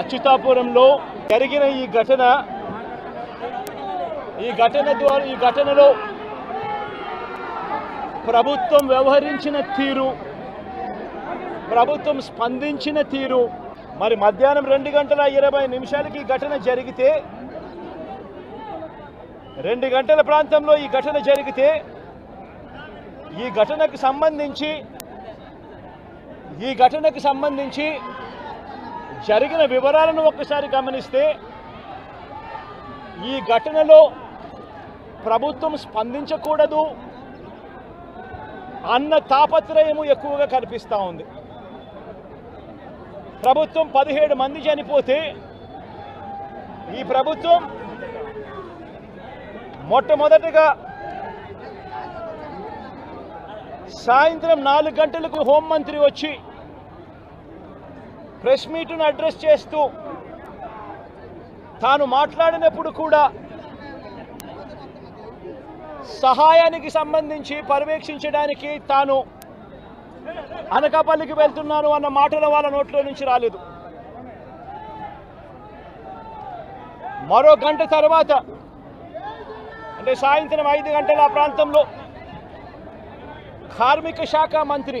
అచ్యుతాపురంలో జరిగిన ఈ ఘటన ఈ ఘటన ద్వారా ఈ ఘటనలో ప్రభుత్వం వ్యవహరించిన తీరు ప్రభుత్వం స్పందించిన తీరు. మరి మధ్యాహ్నం రెండు గంటల ఇరవై నిమిషాలకి ఈ ఘటన జరిగితే రెండు గంటల ప్రాంతంలో ఈ ఘటన జరిగితే ఈ ఘటనకు సంబంధించి ఈ ఘటనకు సంబంధించి జరిగిన వివరాలను ఒక్కసారి గమనిస్తే ఈ ఘటనలో ప్రభుత్వం స్పందించకూడదు. అన్న తాపత్రయము ఎక్కువగా కనిపిస్తూ ఉంది. ప్రభుత్వం పదిహేడు మంది చనిపోతే ఈ ప్రభుత్వం మొట్టమొదటిగా సాయంత్రం నాలుగు గంటలకు హోంమంత్రి వచ్చి ప్రెస్ మీట్ను అడ్రస్ చేస్తూ తాను మాట్లాడినప్పుడు కూడా సహాయానికి సంబంధించి పర్యవేక్షించడానికి తాను అనకాపల్లికి వెళ్తున్నాను అన్న మాటల వాళ్ళ నోట్లో నుంచి రాలేదు. మరో గంట తర్వాత అంటే సాయంత్రం ఐదు గంటల ఆ ప్రాంతంలో కార్మిక శాఖ మంత్రి